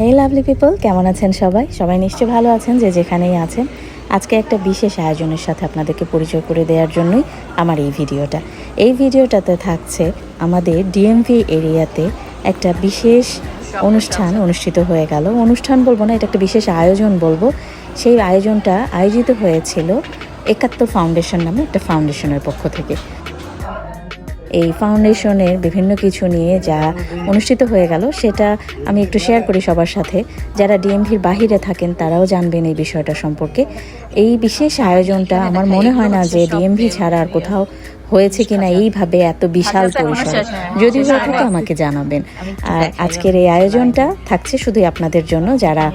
হে lovely people কেমন আছেন সবাই? সবাই নিশ্চয়ই ভালো আছেন, যে যেখানেই আছেন। আজকে একটা বিশেষ আয়োজনের সাথে আপনাদেরকে পরিচয় করে দেওয়ার জন্যই আমার এই ভিডিওটা। এই ভিডিওটাতে থাকছে আমাদের ডিএমভি এরিয়াতে একটা বিশেষ অনুষ্ঠান অনুষ্ঠিত হয়ে গেল। অনুষ্ঠান বলব না, এটা একটা বিশেষ আয়োজন বলব। সেই আয়োজনটা আয়োজিত হয়েছিল একাত্তর ফাউন্ডেশন নামে একটা ফাউন্ডেশনের পক্ষ থেকে। এই ফাউন্ডেশনের বিভিন্ন কিছু নিয়ে যা অনুষ্ঠিত হয়ে গেল সেটা আমি একটু শেয়ার করি সবার সাথে। যারা ডিএমভির বাহিরে থাকেন তারাও জানবেন এই বিষয়টা সম্পর্কে। এই বিশেষ আয়োজনটা আমার মনে হয় না যে ডিএমভি ছাড়া আর কোথাও হয়েছে কিনা এইভাবে এত বিশাল পরিসরে। যদি হয়ে থাকে আমাকে জানাবেন। আর আজকের এই আয়োজনটা থাকছে শুধু আপনাদের জন্য যারা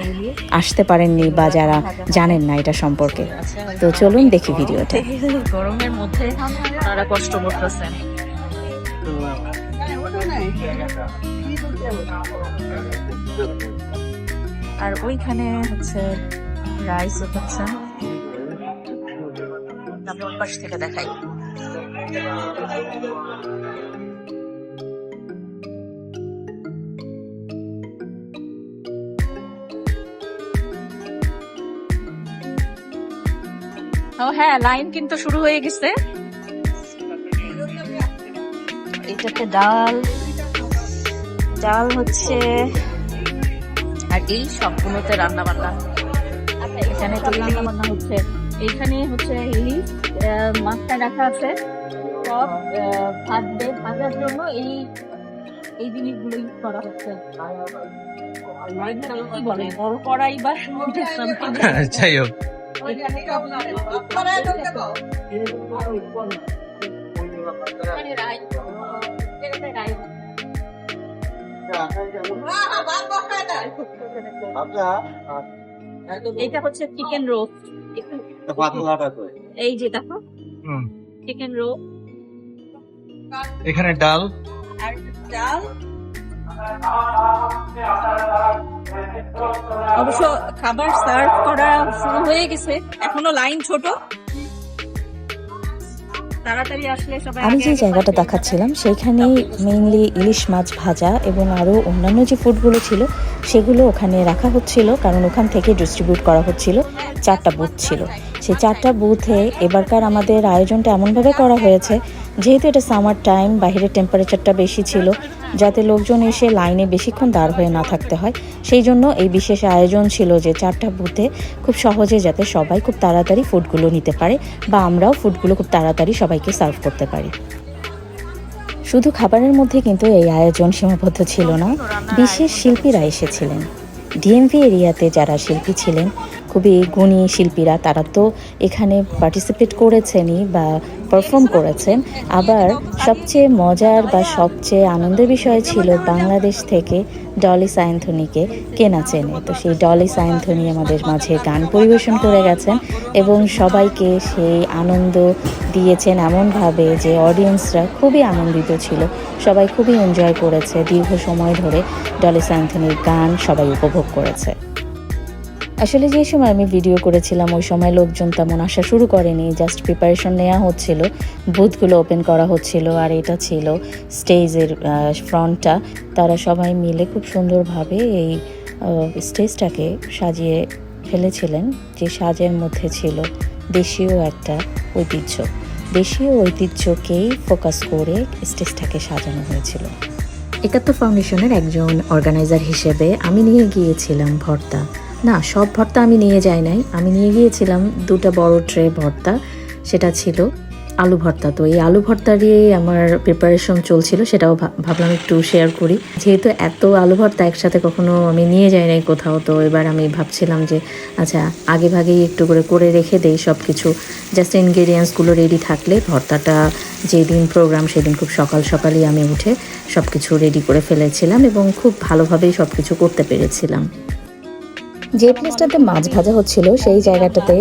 আসতে পারেননি বা যারা জানেন না এটা সম্পর্কে। তো চলুন দেখি ভিডিওটা। গরমের মধ্যে তারা কষ্ট করতেছেন আর ওইখানে হচ্ছে রাইস হচ্ছে। পাশ থেকে দেখাই। ও হ্যাঁ লাইন কিন্তু শুরু হয়ে গেছে। এটাতে ডাল। ডাল হচ্ছে আর এই সবগুলোতে রান্না বান্না এখানে তো রান্না বান্না হচ্ছে এইখানে হচ্ছে এই আহ, মাছটা রাখা আছে সব ভাজবে ভাজার জন্য এই এই জিনিসগুলো ইউজ করা হচ্ছে। কি বলে বড় কড়াই বা যাই হোক। এখানে এখানে এটা হচ্ছে চিকেন রোস্ট এই যে দেখো চিকেন রোস্ট এখানে ডাল। আর ডাল। অবশ্য খাবার সার্ভ করা শুরু হয়ে গেছে এখনও লাইন ছোট। আমি যে জায়গাটা দেখাচ্ছিলাম সেইখানে মেইনলি ইলিশ মাছ ভাজা এবং আরও অন্যান্য যে ফুডগুলো ছিল সেগুলো ওখানে রাখা হচ্ছিল কারণ ওখান থেকে ডিস্ট্রিবিউট করা হচ্ছিল চারটা বুথ ছিল। সেই চারটা বুথে এবারকার আমাদের আয়োজনটা এমনভাবে করা হয়েছে, যেহেতু এটা সামার টাইম বাইরের টেম্পারেচারটা বেশি ছিল, যাতে লোকজন এসে লাইনে বেশিক্ষণ দাঁড় হয়ে না থাকতে হয়। সেই জন্য এই বিশেষ আয়োজন ছিল যে চারটা বুথে খুব সহজে যাতে সবাই খুব তাড়াতাড়ি ফুডগুলো নিতে পারে বা আমরাও ফুডগুলো খুব তাড়াতাড়ি সবাইকে সার্ভ করতে পারি। শুধু খাবারের মধ্যে কিন্তু এই আয়োজন সীমাবদ্ধ ছিল না, বিশেষ শিল্পীরা এসেছিলেন। ডিএমভি এরিয়াতে যারা শিল্পী ছিলেন খুবই গুণী শিল্পীরা, তারা তো এখানে পার্টিসিপেট করেছেনই বা পারফর্ম করেছেন। আবার সবচেয়ে মজার বা সবচেয়ে আনন্দের বিষয় ছিল বাংলাদেশ থেকে ডলি সায়ন্থনীকে কেনা চেনে। তো সেই ডলি সায়ন্থনী আমাদের মাঝে গান পরিবেশন করে গেছেন এবং সবাইকে সেই আনন্দ দিয়েছেন এমনভাবে যে অডিয়েন্সরা খুবই আনন্দিত ছিল। সবাই খুবই এনজয় করেছে। দীর্ঘ সময় ধরে ডলি সায়ন্থনীর গান সবাই উপভোগ করেছে। আসলে যে সময় আমি ভিডিও করেছিলাম, ওই সময় লোকজন তেমন আসা শুরু করেনি। জাস্ট প্রিপারেশন নেওয়া হচ্ছিল বুথগুলো ওপেন করা হচ্ছিল, আর এটা ছিল স্টেজের ফ্রন্টটা। তারা সবাই মিলে খুব সুন্দরভাবে এই স্টেজটাকে সাজিয়ে ফেলেছিলেন, যে সাজের মধ্যে ছিল দেশীয় একটা ঐতিহ্য। দেশীয় ঐতিহ্যকেই ফোকাস করে স্টেজটাকে সাজানো হয়েছিল। একাত্তর ফাউন্ডেশনের একজন অর্গানাইজার হিসেবে আমি নিয়ে গিয়েছিলাম ভর্তা। না, সব ভর্তা আমি নিয়ে যাই নাই। আমি নিয়ে গিয়েছিলাম দুটো বড় ট্রে ভর্তা, সেটা ছিল আলু ভর্তা। তো এই আলু ভর্তা দিয়েই আমার প্রিপারেশন চলছিল, সেটাও ভাবলাম একটু শেয়ার করি। যেহেতু এত আলু ভর্তা একসাথে কখনো আমি নিয়ে যাই নাই কোথাও, তো এবার আমি ভাবছিলাম যে আচ্ছা আগে ভাগেই একটু করে করে রেখে দেই সব কিছু জাস্ট ইনগ্রেডিয়েন্টসগুলো রেডি থাকলে ভর্তাটা যেদিন প্রোগ্রাম সেদিন খুব সকাল সকালই আমি উঠে সব কিছু রেডি করে ফেলেছিলাম এবং খুব ভালোভাবেই সব কিছু করতে পেরেছিলাম। যে প্লেসটাতে মাছ ভাজা হচ্ছিল, সেই জায়গাটাতে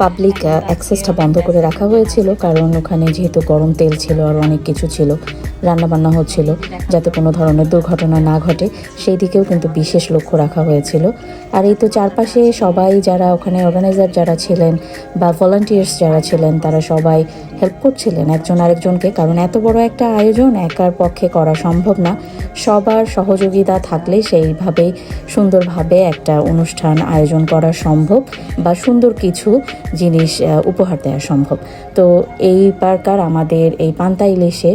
পাবলিক অ্যাক্সেসটা বন্ধ করে রাখা হয়েছিল, কারণ ওখানে যেহেতু গরম তেল ছিল আর অনেক কিছু ছিল, রান্নাবান্না হচ্ছিল, যাতে কোনো ধরনের দুর্ঘটনা না ঘটে, সেই দিকেও কিন্তু বিশেষ লক্ষ্য রাখা হয়েছিল। আর এই তো চারপাশে সবাই যারা ওখানে অর্গানাইজার যারা ছিলেন বা ভলান্টিয়ার্স যারা ছিলেন, তারা সবাই হেল্প করছিলেন একজন আরেকজনকে, কারণ এত বড় একটা আয়োজন একার পক্ষে করা সম্ভব না। সবার সহযোগিতা থাকলে সেইভাবেই সুন্দরভাবে একটা অনুষ্ঠান আয়োজন করা সম্ভব বা সুন্দর কিছু জিনিস উপহার দেওয়া সম্ভব। তো এই পার্কার আমাদের এই পান্তা ইলিশে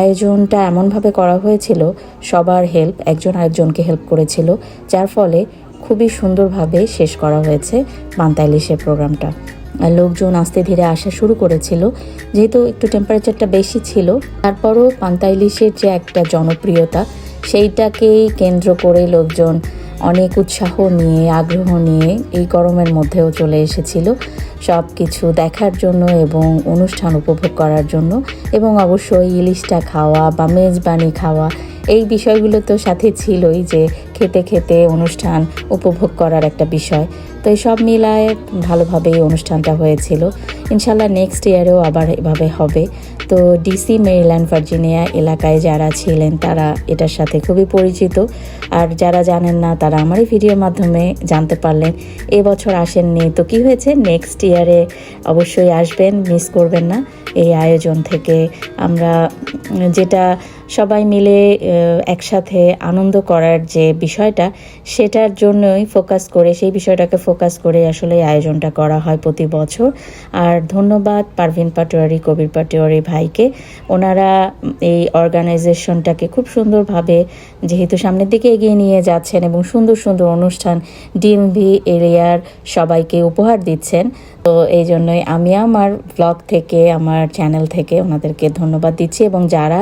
আয়োজনটা এমনভাবে করা হয়েছিল, সবার হেল্প, একজন আরেকজনকে হেল্প করেছিল, যার ফলে খুবই সুন্দরভাবে শেষ করা হয়েছে পান্তা ইলিশের প্রোগ্রামটা। লোকজন আস্তে ধীরে আসা শুরু করেছিল, যেহেতু একটু টেম্পারেচারটা বেশি ছিল, তারপরও পান্তা ইলিশের যে একটা জনপ্রিয়তা, সেইটাকেই কেন্দ্র করে লোকজন অনেক উৎসাহ নিয়ে, আগ্রহ নিয়ে এই গরমের মধ্যেও চলে এসেছিল। সব কিছু দেখার জন্য এবং অনুষ্ঠান উপভোগ করার জন্য এবং অবশ্যই ইলিশটা খাওয়া বা মেজবানি খাওয়া এই বিষয়গুলো তো সাথে ছিলই যে খেতে খেতে অনুষ্ঠান উপভোগ করার একটা বিষয়। তো সব মিলায় ভালোভাবেই অনুষ্ঠানটা হয়েছিল। ইনশাল্লাহ নেক্সট ইয়ারেও আবার এভাবে হবে। তো ডিসি মেরিল্যান্ড ভার্জিনিয়া এলাকায় যারা ছিলেন, তারা এটার সাথে খুবই পরিচিত। আর যারা জানেন না, তারা আমারই ভিডিওর মাধ্যমে জানতে পারলেন। এবছর আসেননি। তো কি হয়েছে? নেক্সট ইয়ারে অবশ্যই আসবেন মিস করবেন না। এই আয়োজন থেকে আমরা যেটা সবাই মিলে একসাথে আনন্দ করার যে বিষয়টা, সেটার জন্যই ফোকাস করে, সেই বিষয়টাকে ফোকাস করে আসলে আয়োজনটা করা হয় প্রতি বছর। আর ধন্যবাদ, পারভিন পাটোয়ারি, কবির পাটোয়ারি ভাইকে। ওনারা এই অর্গানাইজেশনটাকে খুব সুন্দরভাবে যেহেতু সামনের দিকে এগিয়ে নিয়ে যাচ্ছেন এবং সুন্দর সুন্দর অনুষ্ঠান ডিএমভি এরিয়ার সবাইকে উপহার দিচ্ছেন। তো এই জন্যই আমি আমার ব্লগ থেকে, আমার চ্যানেল থেকে ওনাদেরকে ধন্যবাদ দিচ্ছি এবং যারা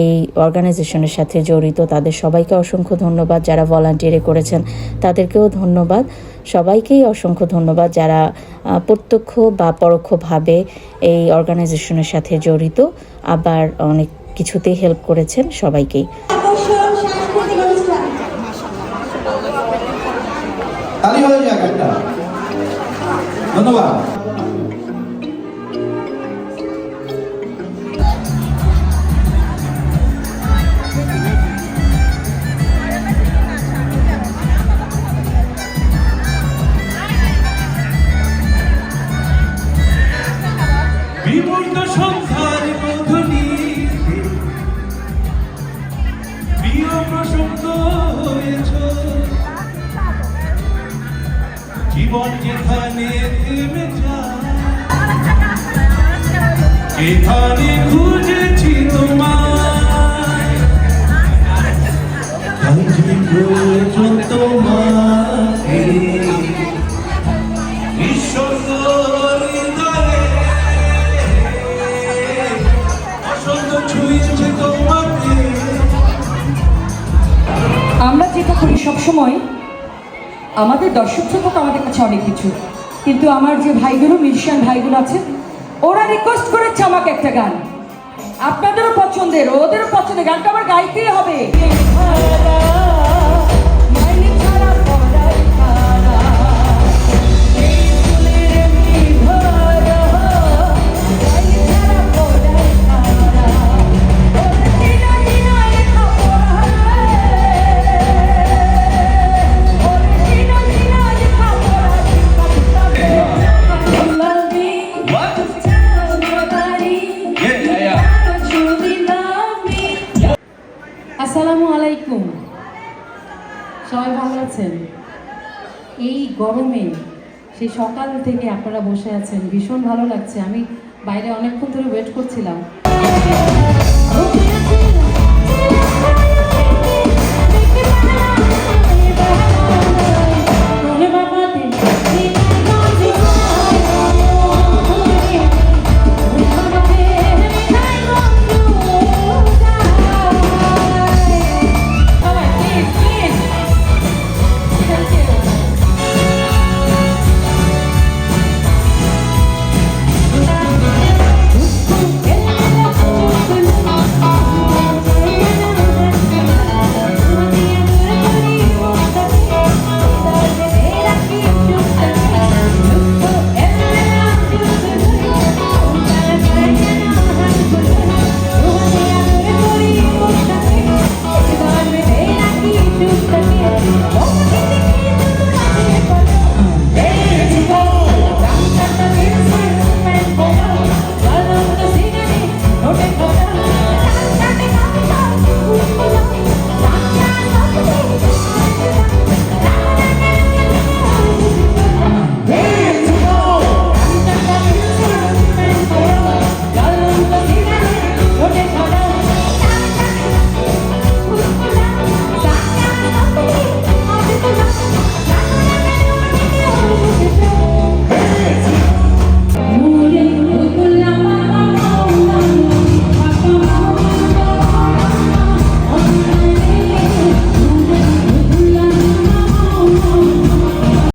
এই অর্গানাইজেশনের সাথে জড়িত, তাদের সবাইকে অসংখ্য ধন্যবাদ। যারা ভলান্টিয়ারে করেছেন, তাদেরকেও ধন্যবাদ। সবাইকেই অসংখ্য ধন্যবাদ যারা প্রত্যক্ষ বা পরোক্ষভাবে এই অর্গানাইজেশনের সাথে জড়িত। আবার অনেক কিছুতেই হেল্প করেছেন সবাইকেই। ধন্যবাদ। আমরা যেটা করি সবসময় আমাদের দর্শক শ্রোতা তো আমাদের কাছে অনেক কিছু। কিন্তু আমার যে ভাইগুলো মিউজিশিয়ান ভাইগুলো আছে ওরা রিকোয়েস্ট করেছে আমাকে একটা গান। আপনাদেরও পছন্দের ওদেরও পছন্দের গানটা আমার গাইতেই হবে। গরমে সেই সকাল থেকে আপনারা বসে আছেন, ভীষণ ভালো লাগছে। আমি বাইরে অনেকক্ষণ ধরে ওয়েট করছিলাম।